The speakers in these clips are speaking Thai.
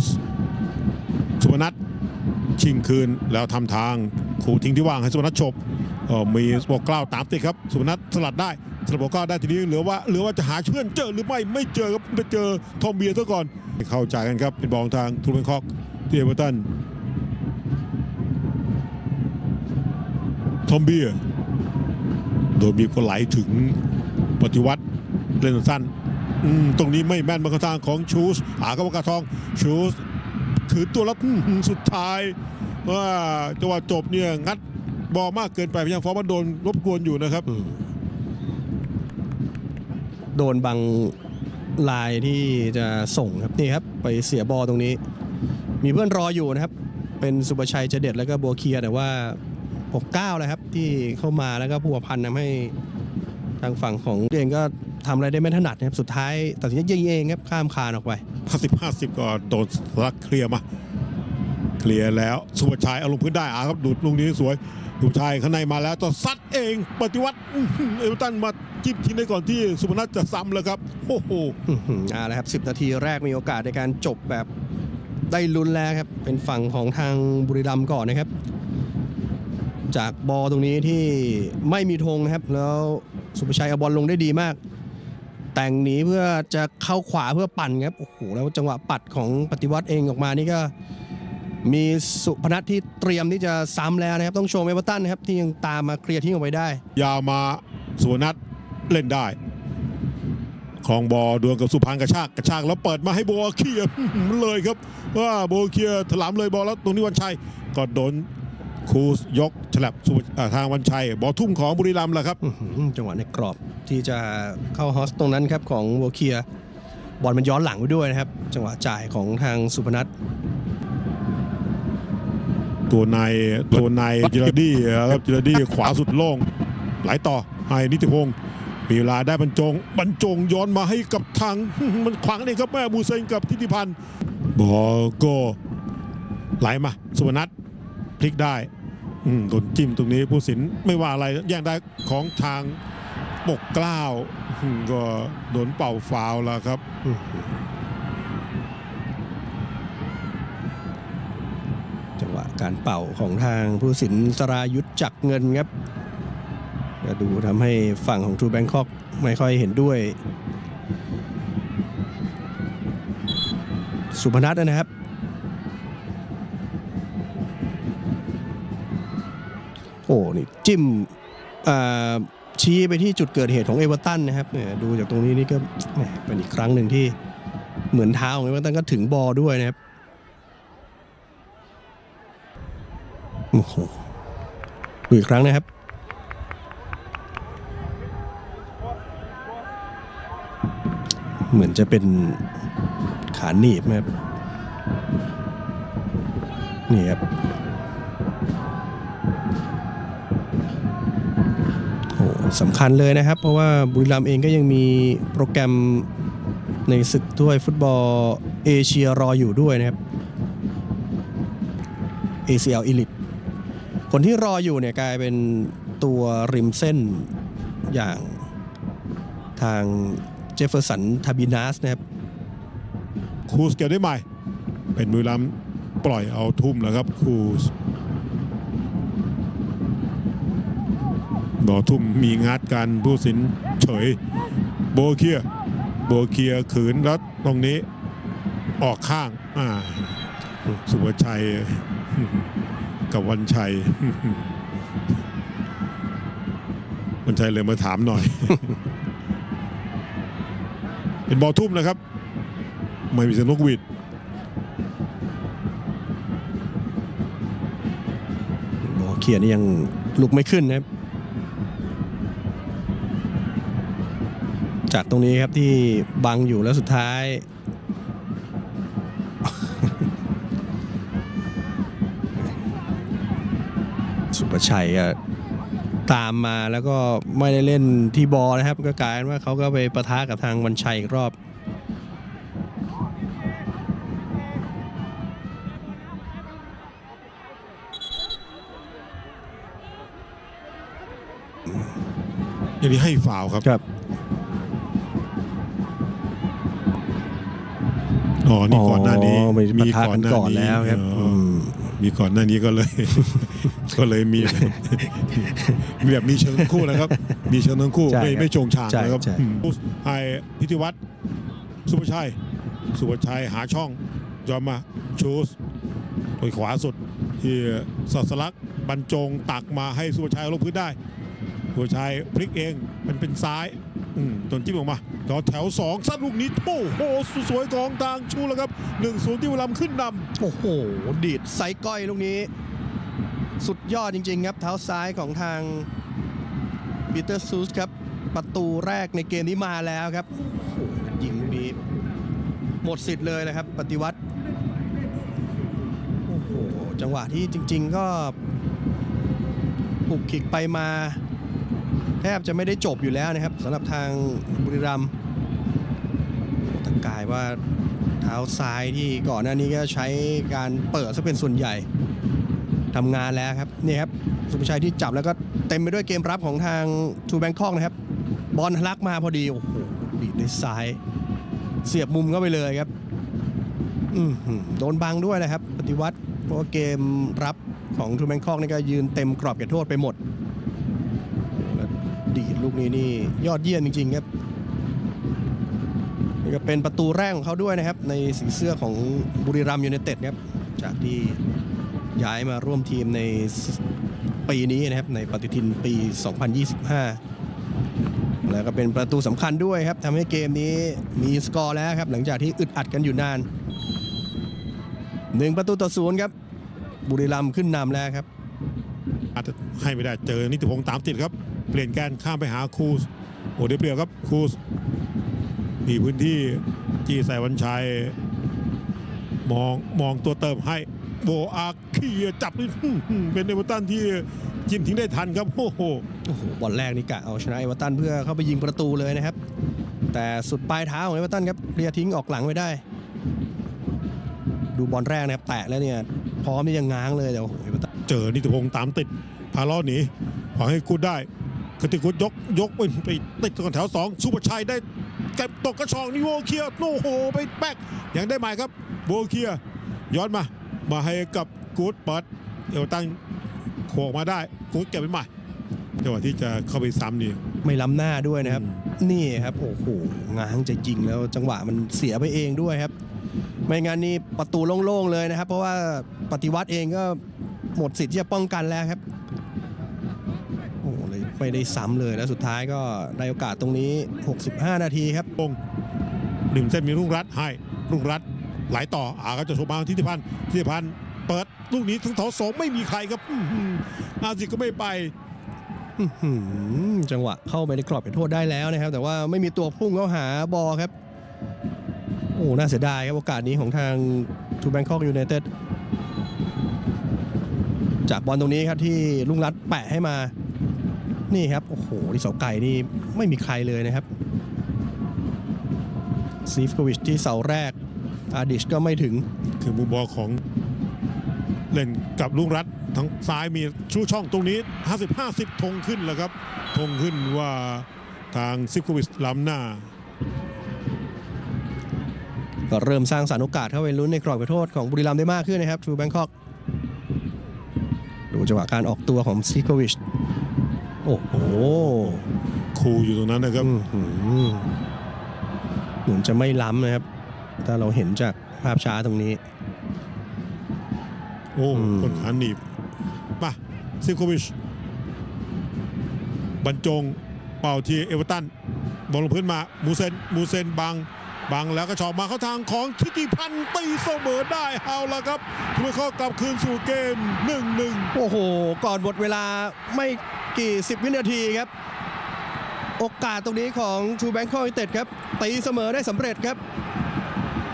สสุพนัทชิงคืนแล้วทำทางขู่ทิ้งที่ว่างให้สุพนัทฉบมีสปอกกล้าวตามติดครับสุพนัทสลัดได้สลัดบอกกล้าวได้ทีนี้เหลือว่าเหลือว่าจะหาเพื่อนเจอหรือไม่ไม่เจอครับไปเจอทอมเบียร์ซะก่อนเข้าใจกันครับเป็นบอลของทางทูเบนคอกที่เอเวอร์ตันทอมเบียโดนบีบก็ไหลถึงปฏิวัติเล่นสั้น ตรงนี้ไม่แม่นมาเข้าทางของชูสหากรรมการทองชูสถือตัวแล้วอื้อหือสุดท้าย ว่าจังหวะจบเนี่ยงัดบอลมากเกินไปพยายามฟอร์มันโดนรบกวนอยู่นะครับ โดนบังลายที่จะส่งครับนี่ครับ ไปเสียบอลตรงนี้ มีเพื่อนรออยู่นะครับ เป็นสุประชัยเจเด็ดแล้วก็บัวเคียแต่ว่า 69เลยครับ ที่เข้ามาแล้วก็พัวพันทำให้ทางฝั่งของเองก็ ทำอะไรได้ไม่ถนัดนะครับสุดท้ายตัดสินใจยิงเองครับข้ามคานออกไป 50 50 ก็โดนลักเคลียร์มา เคลียร์แล้วสุภาชัยเอาลงพื้นได้อาครับดูดลูกนี้สวยสุภาชัยข้างในมาแล้วต่อซัดเอง ปฏิวัติอื้อหือเอเวอร์ตันมาจิ้มทิ้งได้ก่อนที่สุพนัทจะซ้ำแล้วครับโอ้โหอื้อหือเอาละครับ 10 นาทีแรกมีโอกาสในการจบแบบได้ลุ้นแล้วครับ เป็นฝั่งของทางบุรีรัมย์ก่อนนะครับ จากบอลตรงนี้ที่ไม่มีธงนะครับ แล้วสุภชัยเอาบอลลงได้ดีมาก แต่งหนีเพื่อจะเข้าขวาเพื่อปั่นครับโอ้โหแล้วจังหวะปัดของปฏิวัติเองออกมานี่ก็มีสุพนัทที่เตรียมที่จะซ้ำแล้วนะครับ ต้องโชว์เอเวอร์ตันนะครับ ที่ยังตามมาเคลียร์ทิ้งออกไปได้ ยาวมาสุนัทเล่นได้คลองบอลดวลกับสุพรรณกระชากกระชากแล้วเปิดมาให้โบวเคียเลยครับ ว่าโบวเคียถลำเลยบอลแล้วตรงนี้วันชัยก็โดน คูสยกฉลับสุอ่าทางวันชัยบอลทุ่มของบุรีรัมย์แหละครับอื้อหือจังหวะในกรอบที่จะเข้าฮอสตรงนั้นครับของโวเคียบอลมันย้อนหลังไปด้วยนะครับ จังหวะจ่ายของทางสุพนัทตัวในตัวในจิรดี้ครับจิรดี้ขวาสุดโล่งไหลต่อให้นิติพงศ์มีเวลาได้บรรจงบรรจงย้อนมาให้กับทางมันขวางเองครับแม่บูเซนกับทิติพันธ์บอลโก็ไหลมาสุวรรณัทพลิกได้อืม โดนจิ้มตรงนี้ผู้สินไม่ว่าอะไรแย่งได้ของทางปกเกล้าวก็โดนเป่าฟาวแล้วครับจังหวะการเป่าของทางผู้สินสรายุทธจักเงินครับก็ดูทำให้ฝั่งของทูแบงคอกไม่ค่อยเห็นด้วย สุพนัทนะครับ โอ้นี่จิ้มชี้ไปที่จุดเกิดเหตุของเอเวอร์ตันนะครับเนี่ยดูจากตรงนี้นี่ก็เป็นอีกครั้งหนึ่งที่เหมือนเท้าของเอเวอร์ตันก็ถึงบอลด้วยนะครับโอ้โหดูอีกครั้งนะครับเหมือนจะเป็นขาหนีบนะครับนี่ครับ สำคัญเลยนะครับ เพราะว่าบุรีรัมย์เองก็ยังมีโปรแกรมในศึกถ้วยฟุตบอลเอเชียรออยู่ด้วยนะครับ ACL Elite คนที่รออยู่เนี่ยกลายเป็นตัวริมเส้นอย่างทางเจฟเฟอร์สันทาบินัสนะครับครูสเก็บได้ใหม่ เป็นมือล้ำปล่อยเอาทุ่มแล้วครับครูส บอทุ่มมีงัดกันผู้สินเฉย โบเคียโบเคียขืนแล้วตรงนี้ออกข้างอ่าสุภชัยกับวันชัย วันชัยเลยมาถามหน่อย เป็นบอลทุ่มนะครับ ไม่มีเสียงนกวีดหมอเขียนนี่ยังลุกไม่ขึ้นนะครับ จากตรงนี้ครับที่บังอยู่แล้วสุดท้าย สุประชัยก็ตามมาแล้วก็ไม่ได้เล่นที่บอลนะครับ ก็กลายเป็นว่าเขาก็ไปประทะกับทางวันชัยอีกรอบอย่างนี้ให้ฟาวล์ครับครับ อ๋อนี่ก่อนหน้านี้มีปะทะกันก่อนแล้วครับอ๋ออมมีก่อนหน้านี้ก็เลย ก็เลยมีมีแบบมีเชิงทั้งคู่นะครับ มีเชิงทั้งคู่ใช่ไม่ครับไม่โจงฉางใช่นะครับใช่อืมไอพิธีวัตรสุภชัย สุภชัยหาช่องยอมมาชูสโดยขวาสุดที่สัสลักษณ์บรรจงตักมาให้สุภชัยลงพื้นได้สุภชัยพลิกเองมันเป็นซ้ายอืม จนจิ้มออกมาต่อแถวสองซัดลูกนี้โอ้โหสวยๆของทางชูแล้วครับหนึ่งศูนย์ที่บุรีรัมย์ขึ้นนำโอ้โห ดีดไซก้อยลูกนี้ สุดยอดจริง ๆ ครับ เท้าซ้ายของทางปีเตอร์ซูสครับ ประตูแรกในเกมนี้มาแล้วครับโอ้โหยิงลูกนี้ หมดสิทธิ์เลยนะครับ ปฏิวัติโอ้โหจังหวะที่จริง ๆ ก็ปุกขิกไปมา แทบจะไม่ได้จบอยู่แล้วนะครับสำหรับทางบุรีรัมย์ต่กายว่าเท้าซ้ายที่ก่อนหน้านี้ก็ใช้การเปิดซะเป็นส่วนใหญ่ทำงานแล้วครับนี่ครับสุภชัยที่จับแล้วก็เต็มไปด้วยเกมรับของทางทูแบงคอกนะครับ บอลทะลักมาพอดีโอ้โหบีดด้วยซ้าย เสียบมุมเข้าไปเลยครับอืโดนบังด้วยนะครับ ปฏิวัติเพราะเกมรับของทูแบงคอกนี่ก็ยืนเต็มกรอบเขตโทษไปหมด ลูกนี้นี่ยอดเยี่ยมจริง ๆ ครับนี่ก็เป็นประตูแรกของเขาด้วยนะครับ ในสีเสื้อของบุรีรัมย์ยูไนเต็ดครับจากที่ย้ายมาร่วมทีมในปีนี้นะครับในปฏิทินปี 2025 แล้วก็เป็นประตูสำคัญด้วยครับทำให้เกมนี้มีสกอร์แล้วครับ หลังจากที่อึดอัดกันอยู่นานหนึ่งประตูต่อศูนย์ครับ บุรีรัมย์ขึ้นนำแล้วครับอาจจะให้ไม่ได้เจอนิติพงษ์ตามติดครับ เปลี่ยนแกนข้ามไปหาครูสโอ้เดี๋ยวเปลี่ยนครับครูสมีพื้นที่จี้ใส่วันชัย มองมองตัวเติมให้โบอาเคียจับนี่อื้อหือเป็นเอเวอร์ตันที่จิ้มทิ้งได้ทันครับโอ้โหโอ้โหบอลแรกนี่กะเอาชนะเอเวอร์ตันเพื่อเข้าไปยิงประตูเลยนะครับ แต่สุดปลายเท้าของเอเวอร์ตันครับเคลียร์ทิ้งออกหลังไว้ได้ ดูบอลแรกนะครับแตะแล้วเนี่ยพร้อมที่จะง้างเลยแต่โอ้โหเอเวอร์ตันเจอนิติพงษ์ตามติดพาล้อหนีขวางให้กุดได้ กติกุดยกยกไปไปติดก่อนแถวสองสุภชัยได้เก็บตกกระชองนี่โวเคียโอ้โหไปแบกยังได้ใหม่ครับโวเคียย้อนมา มาให้กับกูดเปิดเอวตั้งโขกมาได้กูดเก็บไปใหม่จังหวะที่จะเข้าไปซ้ำนี่ไม่ล้ำหน้าด้วยนะครับอืมนี่ครับโอ้โหง้างจะจริงแล้วจังหวะมันเสียไปเองด้วยครับ ไม่งั้นนี่ประตูโล่งๆเลยนะครับ เพราะว่าปฏิวัติเองก็หมดสิทธิ์ที่จะป้องกันแล้วครับโอ้โหเลย ไม่ได้ซ้ำเลยแล้วสุดท้ายก็ได้โอกาสตรงนี้ 65 นาทีครับลงหนึ่งเส้นมีรุ่งรัตน์ให้รุ่งรัตน์ไหลต่ออาก็จะโชว์มาที่ทิพันธ์ที่ทิพันธ์เปิดลูกนี้ถึงแถวสองไม่มีใครครับอื้อหืออาซิก็ไม่ไปอื้อหือจังหวะเข้าไปในกรอบเขตโทษได้แล้วนะครับ แต่ว่าไม่มีตัวพุ่งเข้าหาบอลครับ โอ้น่าเสียดายครับโอกาสนี้ของทางทูแบงคอกยูไนเต็ดจากบอลตรงนี้ครับที่ลุงรัตน์แปะให้มา นี่ครับ โอ้โหที่เสาไก่นี่ไม่มีใครเลยนะครับซีฟโควิชที่เสาแรกอาดิชก็ไม่ถึง คือมุมบอลของเล่นกับลุงรัฐทางซ้ายมีชูช่องตรงนี้ 50 50ธงขึ้นแล้วครับธงขึ้นว่าทางซิฟโควิชล้ำหน้า ก็เริ่มสร้างสรรค์โอกาสเข้าไปลุ้นในกรอบเขตโทษของบุรีรัมย์ได้มากขึ้นนะครับทูแบงคอกดูจังหวะการออกตัวของซิโควิช โอ้โหคูอยู่ตรงนั้นนะครับอื้อหือเหมือนจะไม่ล้ำนะครับ ถ้าเราเห็นจากภาพช้าตรงนี้ โอ้อืมคนขาหนีบมาซิฟโควิชบรรจงเป่าที่เอเวอร์ตันบอลลงพื้นมา มูเซนมูเซนบัง บังแล้วก็ชอบมาเข้าทางของทิติพันธ์ตีเสมอได้เอาละครับทุกข้อกลับคืนสู่เกม 1-1 โอ้โห ก่อนหมดเวลาไม่กี่สิบวินาทีครับ โอกาสตรงนี้ของทูแบงคอกยูเต็ดครับ ตีเสมอได้สำเร็จครับ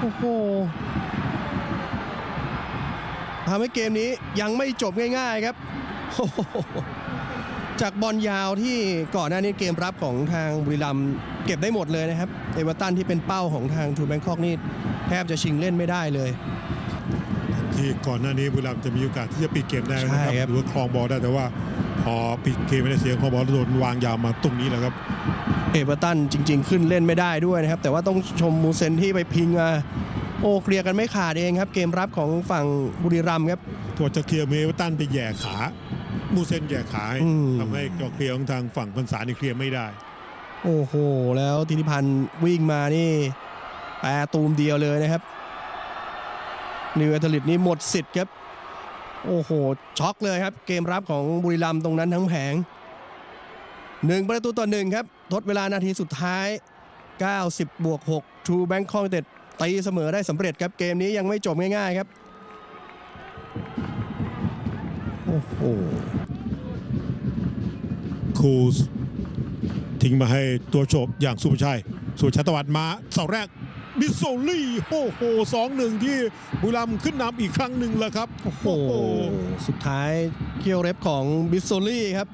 โอ้โหทำให้เกมนี้ยังไม่จบง่าย ๆ ครับโอ้โห จากบอลยาวที่ก่อนหน้านี้เกมรับของทางบุรีรัมย์เก็บได้หมดเลยนะครับเอเวอร์ตันที่เป็นเป้าของทางทูแบงคอกนี่แทบจะชิงเล่นไม่ได้เลย ที่ก่อนหน้านี้บุรีรัมย์จะมีโอกาสที่จะปิดเกมได้นะคใช่รับครับหรือว่าครองบอลได้แต่ว่า พอปิดเกมไม่ได้เสียครองบอลแล้วโดนวางยาวมาตรงนี้แหละครับ เอเวอร์ตันจริง ๆ ขึ้นเล่นไม่ได้ด้วยนะครับ แต่ว่าต้องชมมูเซนที่ไปพิงมาโอ้เคลียร์กันไม่ขาดเองครับ เกมรับของฝั่งบุรีรัมย์ครับ ตัวจะเคลียร์เมเวอร์ตันไปแหย่ขา มูเซนแหย่ขาให้อืม ทำให้ตัวเคลียร์ของทางฝั่งพันษานี่เคลียร์ไม่ได้ โอ้โห แล้วธิติพันธ์วิ่งมานี่แปรตูมเดียวเลยนะครับนิวเอตลิตนี่หมดสิทธิ์ครับ โอ้โห ช็อกเลยครับ เกมรับของบุรีรัมย์ตรงนั้นทั้งแผงหนึ่งประตูต่อหนึ่งครับ ทดเวลานาทีสุดท้าย 90 บวก6 True Bangkok United ตีเสมอได้สำเร็จครับ เกมนี้ยังไม่จบง่ายๆครับ โอ้โห คูสทิ้งมาให้ตัวโฉบอย่างสุภชัย สุชัยตวัดมาเสาแรกบิสโซลี่โอ้โหสองหนึ่งที่บุรีรัมย์ขึ้นนำอีกครั้งหนึ่งแล้วครับ โอ้โห สุดท้ายเคียวเรฟของบิสโซลี่ครับ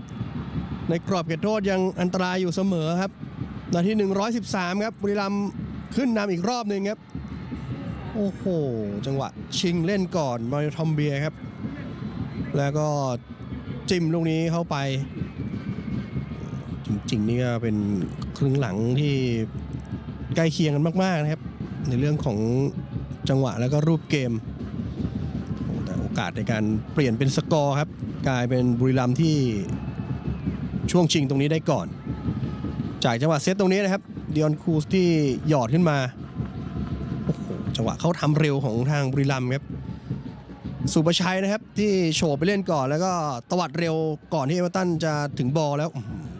ในกรอบเขตโทษยังอันตรายอยู่เสมอครับ นาที 113 ครับ บุรีรัมย์ขึ้นนำอีกรอบหนึ่งครับ โอ้โห จังหวะชิงเล่นก่อนมาทอมเบียครับ แล้วก็จิ้มลูกนี้เข้าไป จริงๆนี่ก็เป็นครึ่งหลังที่ใกล้เคียงกันมากๆนะครับ ในเรื่องของจังหวะแล้วก็รูปเกมโอ้แต่โอกาสในการเปลี่ยนเป็นสกอร์ครับ กลายเป็นบุรีรัมย์ที่ช่วงชิงตรงนี้ได้ก่อน จากจังหวะเซตตรงนี้นะครับดิออนคูสที่หยอดขึ้นมาโอ้โหจังหวะเขาทำเร็วของทางบุรีรัมย์ครับสุประชัยนะครับที่โฉบไปเล่นก่อนแล้วก็ตวัดเร็วก่อนที่เอเวอร์ตันจะถึงบอลแล้ว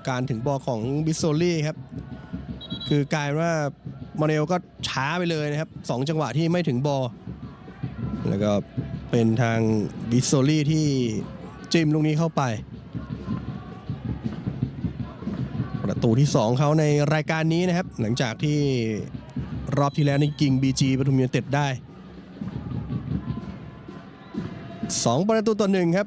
การถึงบอลของบิสโซลี่ครับ คือกลายว่ามาเนลก็ช้าไปเลยนะครับสองจังหวะที่ไม่ถึงบอลแล้วก็เป็นทางบิสโซลี่ที่จิ้มลูกนี้เข้าไป ประตูที่ 2เขาในรายการนี้นะครับ หลังจากที่รอบที่แล้วนี่กิง BG ปทุมยูไนเต็ดได้ 2 ประตูต่อหนึ่งครับ